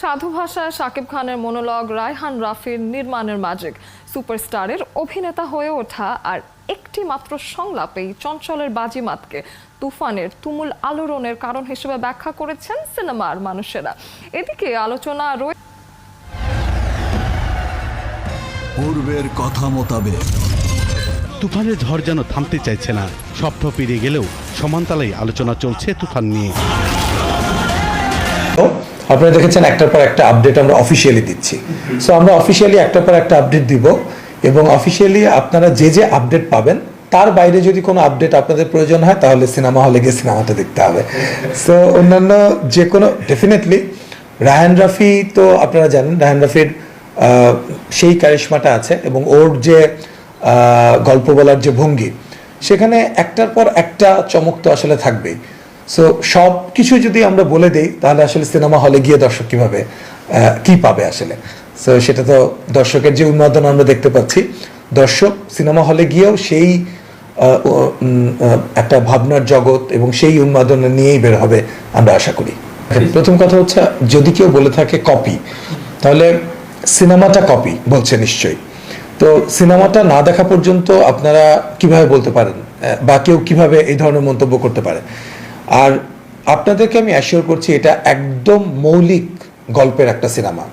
সাধু ভাষায় শাকিব খানের মনোলগ রায়হান রাফির নির্মাণের ম্যাজিক সুপারস্টারের অভিনেতা হয়ে ওঠা আর একটি মাত্র সংলাপেই চঞ্চলের বাজিমাতকে তুফানের তুমুল আলোড়নের কারণ হিসেবে ব্যাখ্যা করেছেন সিনেমার মানুষেরা। এদিকে আলোচনা রয়ে পূর্বের কথা মোতাবেক। তুফানের ঝড় যেন থামতে চাইছে না স্বপ্ন পেরিয়ে গেলেও সমানতালেই আলোচনা চলছে তুফান নিয়ে। আপনারা দেখেছেন একটার পর একটা আপডেট আমরা অফিসিয়ালি দিচ্ছি। সো আমরা অফিসিয়ালি একটার পর একটা আপডেট দিব এবং অফিসিয়ালি আপনারা যে যে আপডেট পাবেন, তার বাইরে যদি কোনো আপডেট আপনাদের প্রয়োজন হয়, তাহলে সিনেমা হলে গিয়ে সিনেমাটা দেখতে হবে। সো অন্যান্য যে কোনো ডেফিনেটলি রায়ান রাফি তো আপনারা জানেন রায়ান রাফির সেই কারিশমাটা আছে এবং ওর যে গল্প বলার যে ভঙ্গি, সেখানে একটার পর একটা চমক তো আসলে থাকবেই। সো সব কিছু যদি আমরা বলে দেই, তাহলে আসলে সিনেমা হলে গিয়ে দর্শক কীভাবে কি পাবে আসলে? সো সেটা তো দর্শকের যে উন্মাদনা আমরা দেখতে পাচ্ছি, দর্শক সিনেমা হলে গিয়েও সেই একটা ভাবনার জগৎ এবং সেই উন্মাদনা নিয়েই বের হবে আমরা আশা করি। প্রথম কথা হচ্ছে, যদি কেউ বলে থাকে কপি তাহলে সিনেমাটা কপি বলছে নিশ্চয়ই। তো সিনেমাটা না দেখা পর্যন্ত আপনারা কীভাবে বলতে পারেন? বা কেউ কীভাবে এই ধরনের মন্তব্য করতে পারে? আর আপনাদেরকে আমি অ্যাসিওর করছি, এটা একদম মৌলিক গল্পের একটা সিনেমা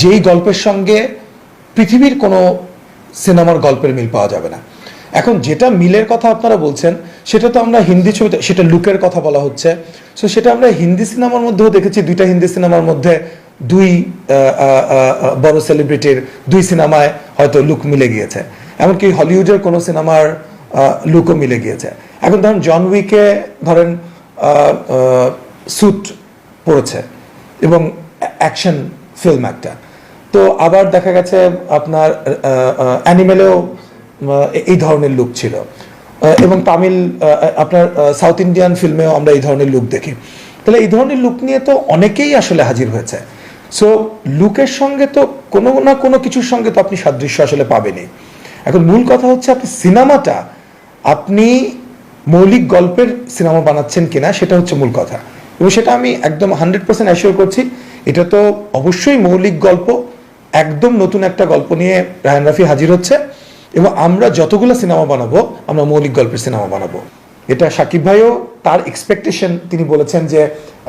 যেই গল্পের সঙ্গে পৃথিবীর কোনো সিনেমার গল্পের মিল পাওয়া যাবে না। এখন যেটা মিলের কথা আপনারা বলছেন, সেটা তো আমরা হিন্দি ছবিতে, সেটা লুকের কথা বলা হচ্ছে। সো সেটা আমরা হিন্দি সিনেমার মধ্যেও দেখেছি, দুইটা হিন্দি সিনেমার মধ্যে দুই বড় সেলিব্রিটির দুই সিনেমায় হয়তো লুক মিলে গিয়েছে। এমনকি হলিউডের কোনো সিনেমার লুকও মিলে গিয়েছে। এখন ধরেন জন উইকে ধরেন স্যুট পড়েছে এবং অ্যাকশন ফিল্ম একটা। তো আবার দেখা গেছে আপনার অ্যানিমেলেও এই ধরনের লুক ছিল। এবং তামিল আপনার সাউথ ইন্ডিয়ান ফিল্মেও আমরা এই ধরনের লুক দেখি। তাহলে এই ধরনের লুক নিয়ে তো অনেকেই আসলে হাজির হয়েছে। সো লুকের সঙ্গে তো কোনো না কোনো কিছুর সঙ্গে তো আপনি সাদৃশ্য আসলে পাবেনই। এখন মূল কথা হচ্ছে আপনি সিনেমাটা আপনি মৌলিক গল্পের সিনেমা বানাচ্ছেন কিনা সেটা হচ্ছে মূল কথা। এবং সেটা আমি একদম হান্ড্রেড পার্সেন্ট অ্যাসিওর করছি, এটা তো অবশ্যই মৌলিক গল্প, একদম নতুন একটা গল্প নিয়ে রায়ন রাফি হাজির হচ্ছে, এবং আমরা যতগুলো সিনেমা বানাবো, আমরা মৌলিক গল্পের সিনেমা বানাবো। এটা সাকিব ভাইও তার এক্সপেকটেশন তিনি বলেছেন যে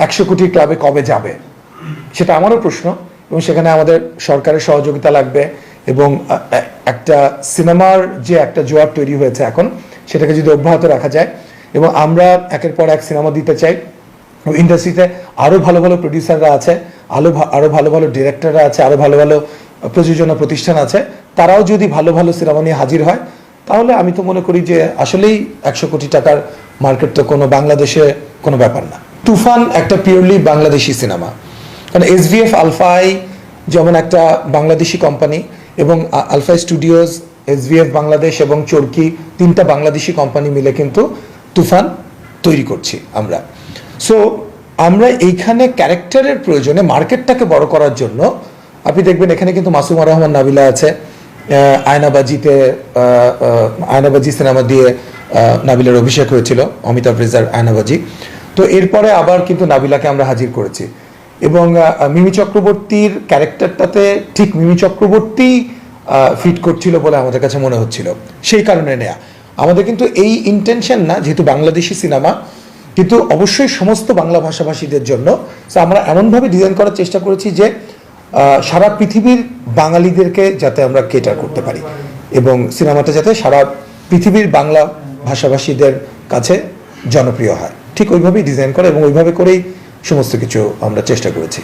একশো কোটি ক্লাবে কবে যাবে। সেটা আমারও প্রশ্ন, এবং সেখানে আমাদের সরকারের সহযোগিতা লাগবে, এবং একটা সিনেমার যে একটা জোয়ার তৈরি হয়েছে এখন সেটাকে যদি অব্যাহত রাখা যায় এবং আমরা একের পর এক সিনেমা দিতে চাই ইন্ডাস্ট্রিতে আরও ভালো ভালো প্রডিউসাররা আছে আরও ভা- আরও ভালো ভালো ডিরেক্টররা আছে আরও ভালো ভালো প্রযোজনা প্রতিষ্ঠান আছে, তারাও যদি ভালো ভালো সিনেমা নিয়ে হাজির হয়, তাহলে আমি তো মনে করি যে আসলেই একশো কোটি টাকার মার্কেট তো কোনো বাংলাদেশে কোনো ব্যাপার না। তুফান একটা পিওরলি বাংলাদেশি সিনেমা। কারণ এসভিএফ আলফাই যেমন একটা বাংলাদেশি কোম্পানি এবং আ- আলফাই স্টুডিওজ এসভিএফ বাংলাদেশ এবং চরকি তিনটা বাংলাদেশি কোম্পানি মিলে কিন্তু তুফান তৈরি করছি আমরা। সো আমরা এইখানে ক্যারেক্টারের প্রয়োজনে মার্কেটটাকে বড় করার জন্য, আপনি দেখবেন এখানে কিন্তু মাসুমা রহমান নাবিলা আছে আয়নাবাজিতে আয়নাবাজি সিনেমা দিয়ে নাবিলার অভিষেক হয়েছিল, অমিতাভ রেজার আয়নাবাজি। তো এরপরে আবার কিন্তু নাবিলাকে আমরা হাজির করেছি। এবং মিমি চক্রবর্তীর ক্যারেক্টারটাতে ঠিক মিমি চক্রবর্তী ফিট করছিল বলে আমাদের কাছে মনে হচ্ছিল। সেই কারণে নেয়া। আমাদের কিন্তু এই ইন্টেনশন না, যেহেতু বাংলাদেশি সিনেমা, কিন্তু অবশ্যই সমস্ত বাংলা ভাষাভাষীদের জন্য। So, আমরা এমনভাবে ডিজাইন করার চেষ্টা করেছি যে সারা পৃথিবীর বাঙালিদেরকে যাতে আমরা কেটার করতে পারি এবং সিনেমাটা যাতে সারা পৃথিবীর বাংলা ভাষাভাষীদের কাছে জনপ্রিয় হয়। ঠিক ওইভাবেই ডিজাইন করে এবং ওইভাবে করেই সমস্ত কিছু আমরা চেষ্টা করেছি।